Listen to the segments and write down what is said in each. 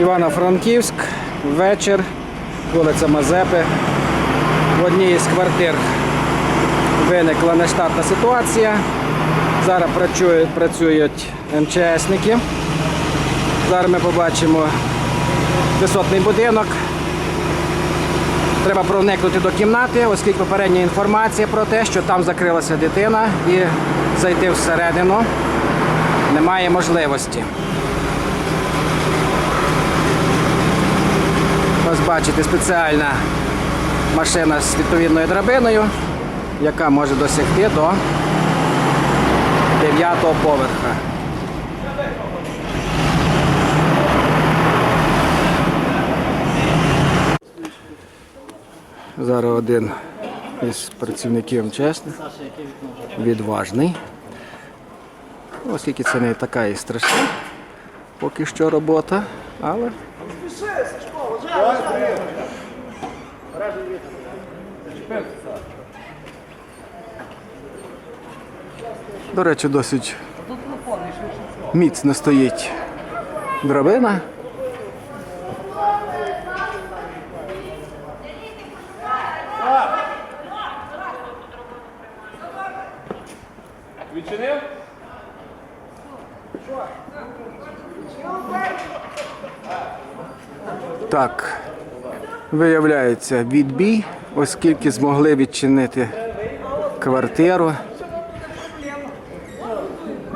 Івано-Франківськ, вечір, вулиця Мазепи. В одній із квартир виникла нештатна ситуація. Зараз працюють, працюють МЧСники. Зараз ми побачимо висотний будинок. Треба проникнути до кімнати, оскільки попередня інформація про те, що там закрилася дитина і зайти всередину немає можливості. Бачите, спеціальна машина з відповідною драбиною, яка може досягти до 9 поверха. Зараз один із працівників МЧС відважний. Оскільки це не така і страшна поки що робота, але До речі, досить міцно стоїть драбина. Відчинив? Так, виявляється відбій, оскільки змогли відчинити квартиру.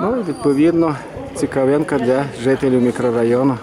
Ну відповідно цікавинка для жителів мікрорайону.